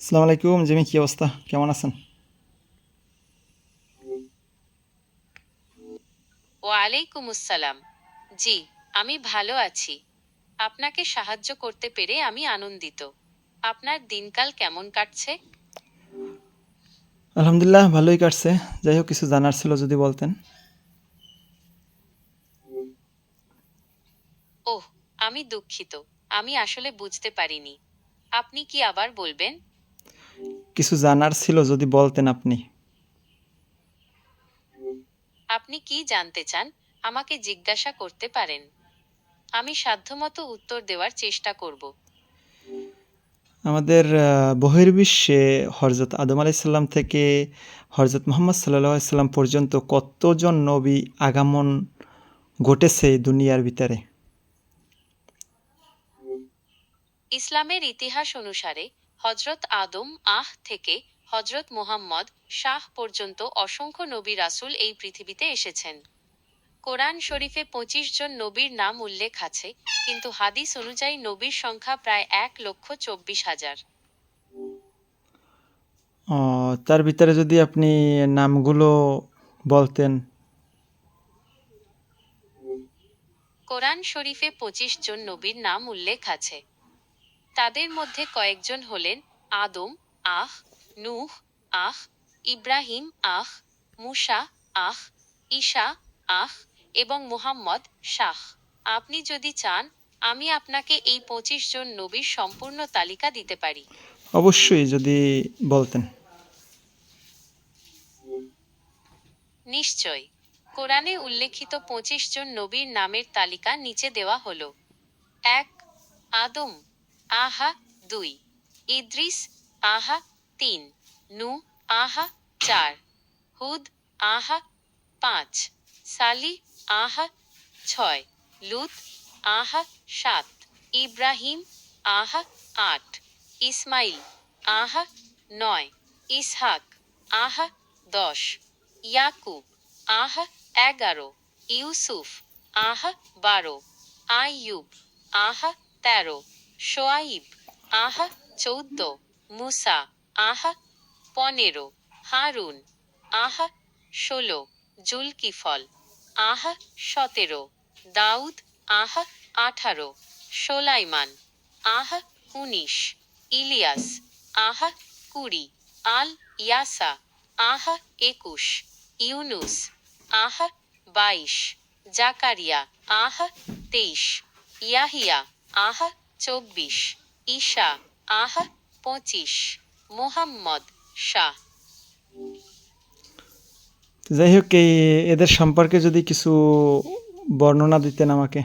আসসালামু আলাইকুম জিমি কী অবস্থা? কেমন আছেন? ওয়ালাইকুম আসসালাম। জি আমি ভালো আছি। আপনাকে সাহায্য করতে পেরে আমি আনন্দিত। আপনার দিনকাল কেমন কাটছে? আলহামদুলিল্লাহ ভালোই কাটছে। যাই হোক কিছু জানার ছিল যদি বলতেন। ওহ আমি দুঃখিত। আমি আসলে বুঝতে পারিনি। আপনি কি আবার বলবেন? কিছু জানার ছিল যদি বলতেন আপনি। আপনি কি জানতে চান আমাকে জিজ্ঞাসা করতে পারেন। আমি সাধ্যমতো উত্তর দেওয়ার চেষ্টা করব। আমাদের বহির্বিশ্বে হরজত আদম আলাইসাল্লাম থেকে হরজত মোহাম্মদ সাল্লাহ সাল্লাম পর্যন্ত কতজন নবী আগমন ঘটেছে দুনিয়ার ভিতরে? ইসলামের ইতিহাস অনুসারে হজরত আদম আহ থেকে হজরত মুহাম্মদ শাহ পর্যন্ত অসংখ্য নবী রাসুল এই পৃথিবীতে এসেছেন। কোরআন শরীফে পঁচিশ জন নবীর নাম উল্লেখ আছে কিন্তু হাদিস অনুযায়ী নবীর সংখ্যা প্রায় এক লক্ষ চব্বিশ হাজার। তার ভিতরে যদি আপনি নামগুলো বলতেন। কোরআন শরীফে পঁচিশ জন নবীর নাম উল্লেখ আছে তাদের মধ্যে কয়েকজন হলেন আদম আহ নূহ আহ ইব্রাহিম আহ মুসা আহ ঈশা আহ এবং মুহাম্মদ শাহ। আপনি যদি চান আমি আপনাকে এই পঁচিশ জন নবীর সম্পূর্ণ তালিকা দিতে পারি। অবশ্যই যদি বলতেন। নিশ্চয়। কোরআনে উল্লেখিত পঁচিশ জন নবীর নামের তালিকা নিচে দেওয়া হলো। এক আদম। আহা দুই। ইদ্রিস, আহা তিন। নু, আহা চার। হুদ, আহা পাঁচ। সালি, আহা ছয়। লুত, আহা সাত। ইব্রাহিম, আহা আট। ইসমাইল, আহা নয়। ইসহাক, আহা দশ। ইয়াকুব, আহা এগারো। ইউসুফ, আহা বারো। আইয়ুব, আহা তেরো। শোয়াইব আহা চৌদ্দ, মুসা, আহা পনেরো, হারুন, আহা ষোলো, জুলকিফল, আহা সতেরো, দাউদ, আহা আঠারো, সোলাইমান, আহা উনিশ, ইলিয়াস, আহা কুড়ি, আল ইয়াসা, আহা একুশ, ইউনুস, আহা বাইশ, জাকারিয়া, আহা তেইশ, ইয়াহিয়া, আহা চব্বিশ। ঈশা আহ পঁচিশ। মোহাম্মদ শাহ। যাই হোক এদের সম্পর্কে যদি কিছু বর্ণনা দিতেন আমাকে।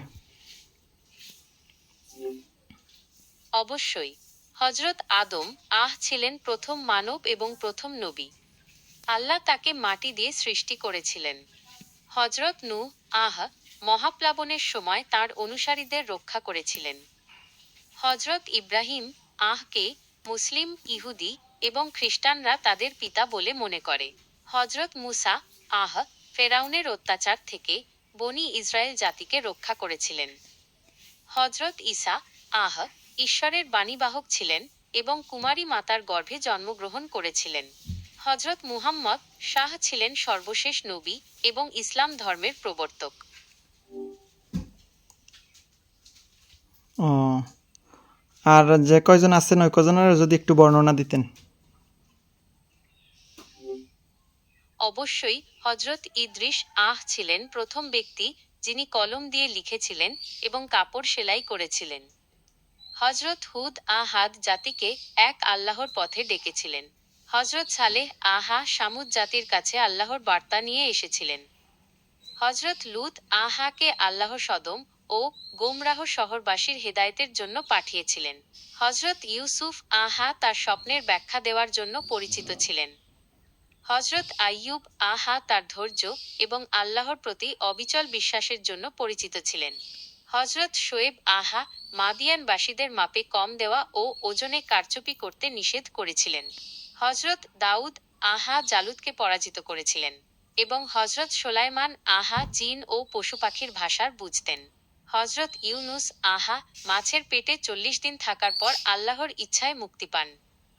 অবশ্যই। হজরত আদম আহ ছিলেন প্রথম মানব এবং প্রথম নবী। আল্লাহ তাকে মাটি দিয়ে সৃষ্টি করেছিলেন। হজরত নু আহ মহাপ্লাবনের সময় তার অনুসারীদের রক্ষা করেছিলেন। হজরত ইব্রাহিম আহকে মুসলিম, ইহুদি এবং খ্রিস্টানরা তাদের পিতা বলে মনে করে। হজরত মুসা আহ ফেরাউনের অত্যাচার থেকে বনি ইসরায়েল জাতিকে রক্ষা করেছিলেন। হজরত ঈসা আহ ঈশ্বরের বাণীবাহক ছিলেন এবং কুমারী মাতার গর্ভে জন্মগ্রহণ করেছিলেন। হজরত মুহাম্মদ শাহ ছিলেন সর্বশেষ নবী এবং ইসলাম ধর্মের প্রবর্তক। আর যে কয়জন আছেন, ওই কয়জনের যদি একটু বর্ণনা দিতেন। অবশ্যই হজরত ইদ্রিস আহ ছিলেন প্রথম ব্যক্তি যিনি কলম দিয়ে লিখেছিলেন এবং কাপড় সেলাই করেছিলেন। হজরত হুদ আহাদ জাতিকে এক আল্লাহর পথে ডেকেছিলেন। হজরত সালেহ আহা সামুদ জাতির কাছে আল্লাহর বার্তা নিয়ে এসেছিলেন। হজরত লুত আহাকে আল্লাহ সদম ও গোমরাহ শহরবাসীর হেদায়েতের জন্য পাঠিয়েছিলেন। হজরত ইউসুফ আহা তার স্বপ্নের ব্যাখ্যা দেওয়ার জন্য পরিচিত ছিলেন। হজরত আইয়ুব আহা তার ধৈর্য এবং আল্লাহর প্রতি অবিচল বিশ্বাসের জন্য পরিচিত ছিলেন। হজরত শোয়েব আহা মাদিয়ানবাসীদের মাপে কম দেওয়া ও ওজনে কারচুপি করতে নিষেধ করেছিলেন। হজরত দাউদ আহা জালুদকে পরাজিত করেছিলেন এবং হজরত সোলাইমান আহা জিন ও পশু পাখির ভাষার বুঝতেন। হজরত ইউনুস, আহা, মাছের পেটে চল্লিশ দিন থাকার পর আল্লাহর ইচ্ছায় মুক্তি পান।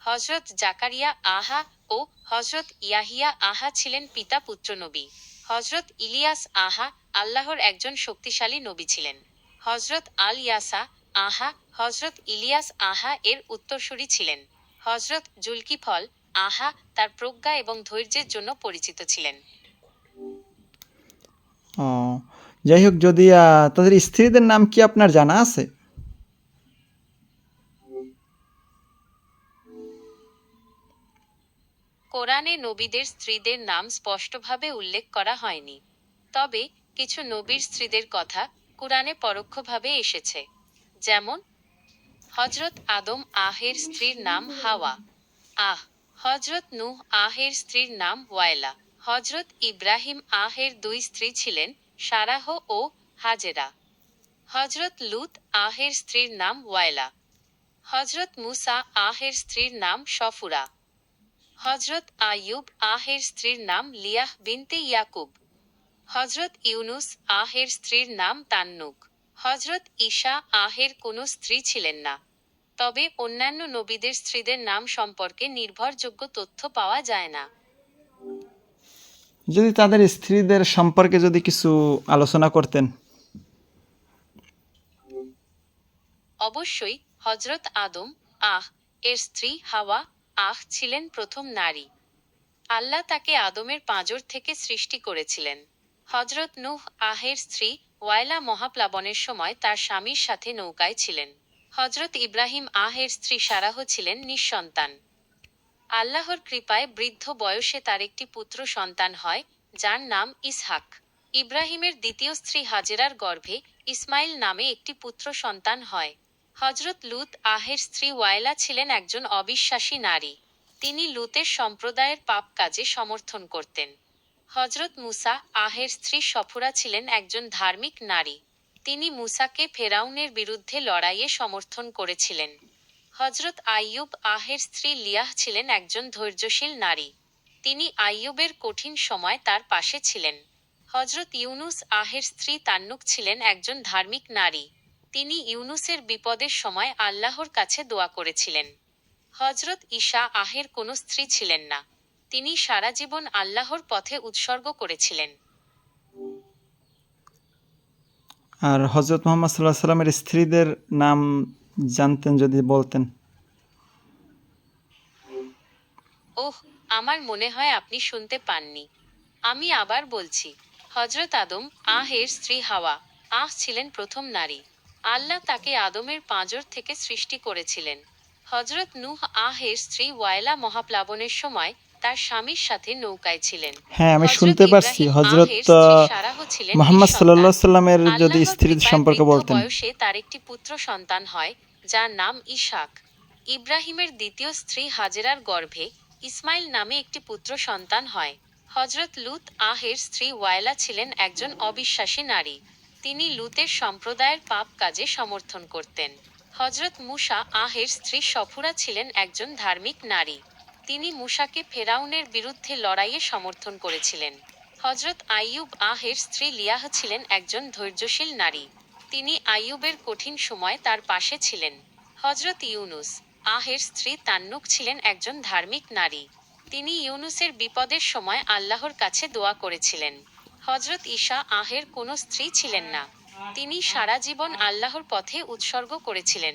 হজরত জাকারিয়া, আহা, ও হজরত ইয়াহিয়া, আহা ছিলেন পিতা পুত্র নবী। হজরত ইলিয়াস, আহা, আল্লাহর একজন শক্তিশালী নবী ছিলেন। হজরত আল ইয়াসা, আহা হজরত ইলিয়াস, আহা এর উত্তরসূরি ছিলেন। হজরত জুলকিফল, আহা, তার প্রজ্ঞা এবং ধৈর্যের জন্য পরিচিত ছিলেন। যাই হোক যদি তাদের স্ত্রীদের নাম কি আপনার জানা আছে? কোরআনে নবীদের স্ত্রীদের নাম স্পষ্টভাবে উল্লেখ করা হয়নি। তবে কিছু নবীর স্ত্রীদের কথা কোরআনে পরোক্ষভাবে এসেছে। যেমন হজরত আদম আহের স্ত্রীর নাম হাওয়া। আহ হজরত নূহ আহের স্ত্রীর নাম ওয়াইলা। হজরত ইব্রাহিম আহের দুই স্ত্রী ছিলেন সারাহ ও হাজেরা। হজরত লুত আহের স্ত্রীর নাম ওয়াইলা। হজরত মুসা আহের স্ত্রীর নাম সফুরা। হজরত আয়ুব আহের স্ত্রীর নাম লিয়াহ বিনতে ইয়াকুব। হজরত ইউনুস আহের স্ত্রীর নাম তান্নুক। হজরত ঈশা আহের কোনো স্ত্রী ছিলেন না। তবে অন্যান্য নবীদের স্ত্রীদের নাম সম্পর্কে নির্ভরযোগ্য তথ্য পাওয়া যায় না। যদি তাদের স্ত্রীদের সম্পর্কে যদি কিছু আলোচনা করতেন। অবশ্যই হজরত আদম, আহ, এর স্ত্রী হাওয়া, আহ, ছিলেন প্রথম নারী। আল্লাহ তাকে আদমের পাঁজর থেকে সৃষ্টি করেছিলেন। হজরত নুহ, আহের স্ত্রী ওয়াইলা মহাপ্লাবনের সময় তার স্বামীর সাথে নৌকায় ছিলেন। হজরত ইব্রাহিম আহের স্ত্রী সারাহ ছিলেন নিঃসন্তান। আল্লাহর কৃপায় বৃদ্ধ বয়সে তার একটি পুত্র সন্তান হয়, যার নাম ইসহাক। ইব্রাহিমের দ্বিতীয় স্ত্রী হাজেরার গর্ভে ইসমাইল নামে একটি পুত্র সন্তান হয়। হজরত লুত আহের স্ত্রী ওয়াইলা ছিলেন একজন অবিশ্বাসী নারী। তিনি লুতের সম্প্রদায়ের পাপ কাজে সমর্থন করতেন। হজরত মুসা আহের স্ত্রী সফুরা ছিলেন একজন ধার্মিক নারী। তিনি মুসাকে ফেরাউনের বিরুদ্ধে লড়াইয়ে সমর্থন করেছিলেন। হজরত আইয়ুব আহের স্ত্রী লিয়াহ ছিলেন একজন ধৈর্যশীল নারী। তিনি আইয়ুবের কঠিন সময় তার পাশে ছিলেন। হজরত ইউনুস আহের স্ত্রী তান্নুক ছিলেন একজন ধার্মিক নারী। তিনি ইউনুসের বিপদের সময় আল্লাহর কাছে দোয়া করেছিলেন। হজরত ঈশা আহের কোনো স্ত্রী ছিলেন না। তিনি সারা জীবন আল্লাহর পথে উৎসর্গ করেছিলেন। আর হজরত মোহাম্মদ সাল্লাহ সাল্লামের স্ত্রীদের নাম জানতেন যদি বলতেন। ওহ আমার মনে হয় আপনি শুনতে পাননি। আমি আবার বলছি হজরত আদম আহের স্ত্রী হাওয়া আহ ছিলেন প্রথম নারী। আল্লাহ তাকে আদমের পাঁজর থেকে সৃষ্টি করেছিলেন। হজরত নূহ আহের স্ত্রী ওয়াইলা মহাপ্লাবনের সময় তার স্বামীর সাথে নৌকায় ছিলেন। হ্যাঁ আমি শুনতে পারছি। হজরত মোহাম্মদ। সাল্লাহ সাল্লামের যদি স্ত্রীর সম্পর্কে বলতেন। বয়সে তার একটি পুত্র সন্তান হয় যার নাম ইশাক। ইব্রাহিমের দ্বিতীয় স্ত্রী হাজেরার গর্ভে ইসমাইল নামে একটি পুত্র সন্তান হয়। হজরত লুত আহের স্ত্রী ওয়াইলা ছিলেন একজন অবিশ্বাসী নারী। তিনি লুতের সম্প্রদায়ের পাপ কাজে সমর্থন করতেন। হজরত মুসা আহের স্ত্রী সফুরা ছিলেন একজন ধার্মিক নারী। তিনি মুসাকে ফেরাউনের বিরুদ্ধে লড়াইয়ে সমর্থন করেছিলেন। হজরত আইয়ুব আহের স্ত্রী লিয়াহ ছিলেন একজন ধৈর্যশীল নারী। তিনি আইয়ুবের কঠিন সময় তার পাশে ছিলেন। হজরত ইউনুস, আহের স্ত্রী তান্নুক ছিলেন একজন ধার্মিক নারী। তিনি ইউনুসের বিপদের সময় আল্লাহর কাছে দোয়া করেছিলেন। হজরত ঈশা আহের কোনো স্ত্রী ছিলেন না। তিনি সারা জীবন আল্লাহর পথে উৎসর্গ করেছিলেন।